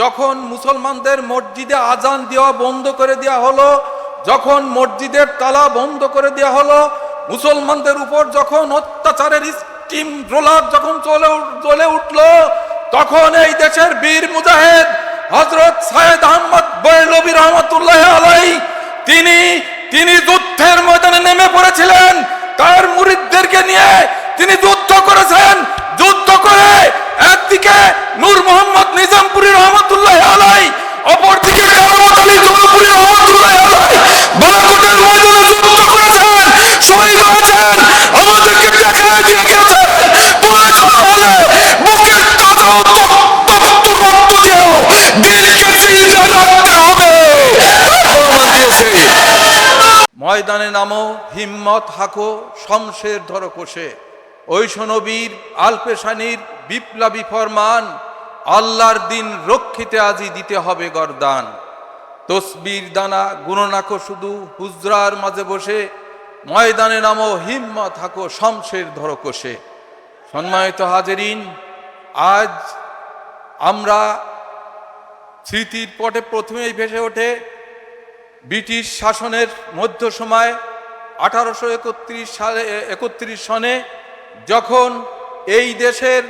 যখন মুসলমানদের মসজিদে আজান দেওয়া বন্ধ করে দেওয়া হলো, যখন মসজিদের তালা বন্ধ করে দেওয়া হলো, মুসলমানদের উপর যখন অত্যাচারের স্টিম রোলার যখন চলে চলে উঠল, তখন এই দেশের বীর মুজাহেদ হজরত সায়েদ আহমদ বৈলবী রহমতুল্লাহ আলাই তিনি তিনি যুদ্ধের ময়দানে নেমে পড়েছিলেন। তার মুরিদদেরকে নিয়ে তিনি যুদ্ধ করেছেন। ময়দানে নামো, হিম্মত হাকো, শমশের ধরো কোষে। ঐশনবীর, আলপেশানির বিপ্লবী ফরমান, আল্লাহর দিন রক্ষিতে আজি দিতে হবে গরদান। তসবির দানা গুণনাখো শুধু হুজরার মাঝে বসে। ময়দানে নামো, হিম্মত হাকো, শমশের ধরো কোষে। সম্মানিত হাজেরিন, আজ আমরা স্মৃতির পটে প্রথমেই ভেসে ওঠে ব্রিটিশ শাসনের মধ্য সময় আঠারোশো একত্রিশ সালে, একত্রিশ সনে যখন এই দেশের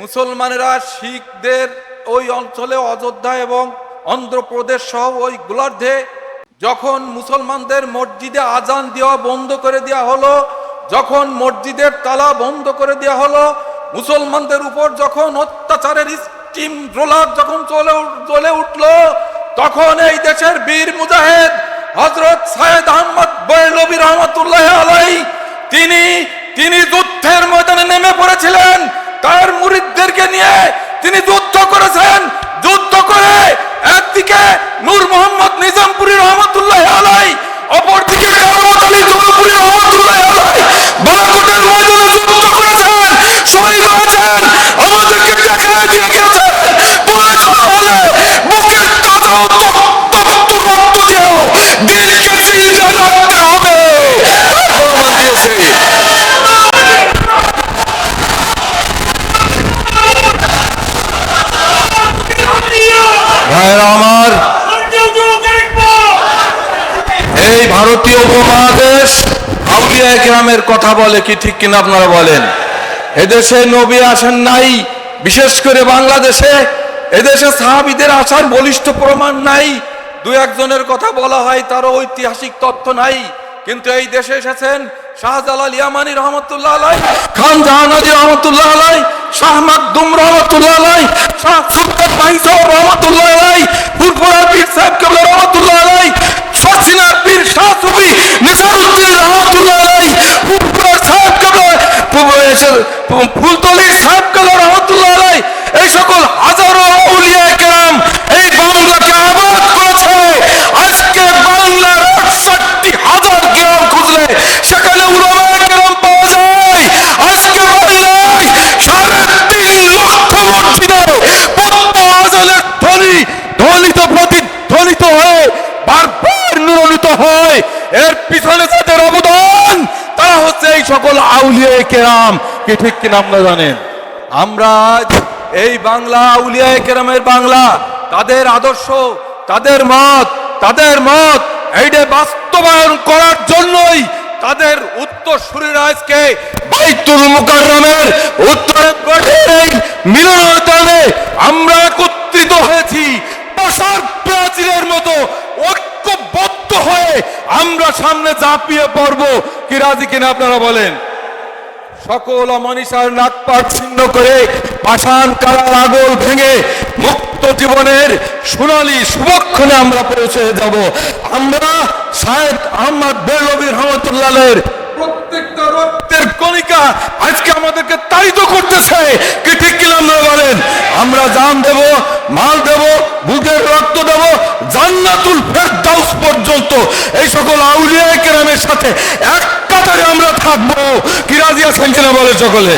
মুসলমানেরা শিখদের ওই অঞ্চলে অযোধ্যা এবং অন্ধ্রপ্রদেশ সহ ওই গোলার্ধে যখন মুসলমানদের মসজিদে আজান দেওয়া বন্ধ করে দেওয়া হলো, যখন মসজিদের তালা বন্ধ করে দেওয়া হলো, মুসলমানদের উপর যখন অত্যাচারের স্টিম রোলার যখন চলে জ্বলে উঠল তখন এই দেশের বীর মুজাহেদ হজরত সায়েদ আহমদ বৈলবী রহমতুল্লাহ আলাই তিনি তিনি যুদ্ধের ময়দানে নেমে পড়েছিলেন। তার মুরিদদেরকে নিয়ে তিনি যুদ্ধ করেছেন। যুদ্ধ করে একদিকে নূর মোহাম্মদ উপমহাদেশ গ্রামের কথা বলে কি ঠিক কিনা আপনারা বলেন? এদেশে নবী আসেন নাই, বিশেষ করে বাংলাদেশে। এদেশে সাহাবিদের আসার বলিষ্ঠ প্রমাণ নাই। দু একজনের কথা বলা হয়, তারও ঐতিহাসিক তথ্য নাই। কিন্তু এই দেশে এসেছেন শাহজালাল ইয়ামানি রহমতুল্লাহ আলাই খান জাহানাজি রহমতুল্লাহ আলাই শাহ মাকদুম রহমতুল্লাহ আলাই শাহ সুলতান রহমতুল্লাহ আলাই কেবলা রহমতুল্লাহ আলাই সচিনার পীর শাহ সুফি নিসারুদ্দিন রহমতুল্লাহ আলাই ফুরফুরা সাহেব কেবলা ফুলতলির সাহেব রহমতুল্লাহ আলাই, এই সকল হাজারো আউলিয়া কেরাম এই বাংলাকে আবাদ করেছে। আজকে বাংলার আটষট্টি হাজার গ্রাম খুঁজলে সেখানে উলামায়ে কেরাম পাওয়া যায়। আজকে বাংলায় সাড়ে তিন লক্ষ মসজিদে আজলের ধ্বনি, ধ্বনিত হয়ে বারবার নুরনিত হয়। এর পিছনে যাদের সকল আউলিয়া কেরাম, কি ঠিক কিনা আপনারা জানেন? আমরা এই বাংলা আউলিয়া কেরামের বাংলা, তাদের আদর্শ, তাদের মত তাদের মত, এইটা বাস্তবায়ন করার জন্যই তাদের উত্তর সুরীরা আজকে বাইতুল মুকাররমের উত্তরে মিলনায়তনে আমরা সামনে ঝাঁপিয়ে পড়ব। কি রাজি কিনা আপনারা বলেন? সকল অমনিষার নাক পাট ছিন্ন করে পাষাণ কারা আগল ভেঙে মুক্ত জীবনের সোনালী শুভক্ষণে আমরা পৌঁছে যাব। আমরা সাহেব আহমদ বেরলবীর রহমতুল্লাহের প্রত্যেকটা রক্তের কণিকা আজকে আমাদেরকে তাড়িত করতেছে। কি ঠিক আপনারা বলেন? আমরা জান দেব, মাল দেব, বুকের রক্ত জান্নাতুল ফেরদাউস পর্যন্ত এই সকল আউলিয়া কেরামের সাথে এক কাতারে আমরা থাকব। কি রাজি বলে সকলে?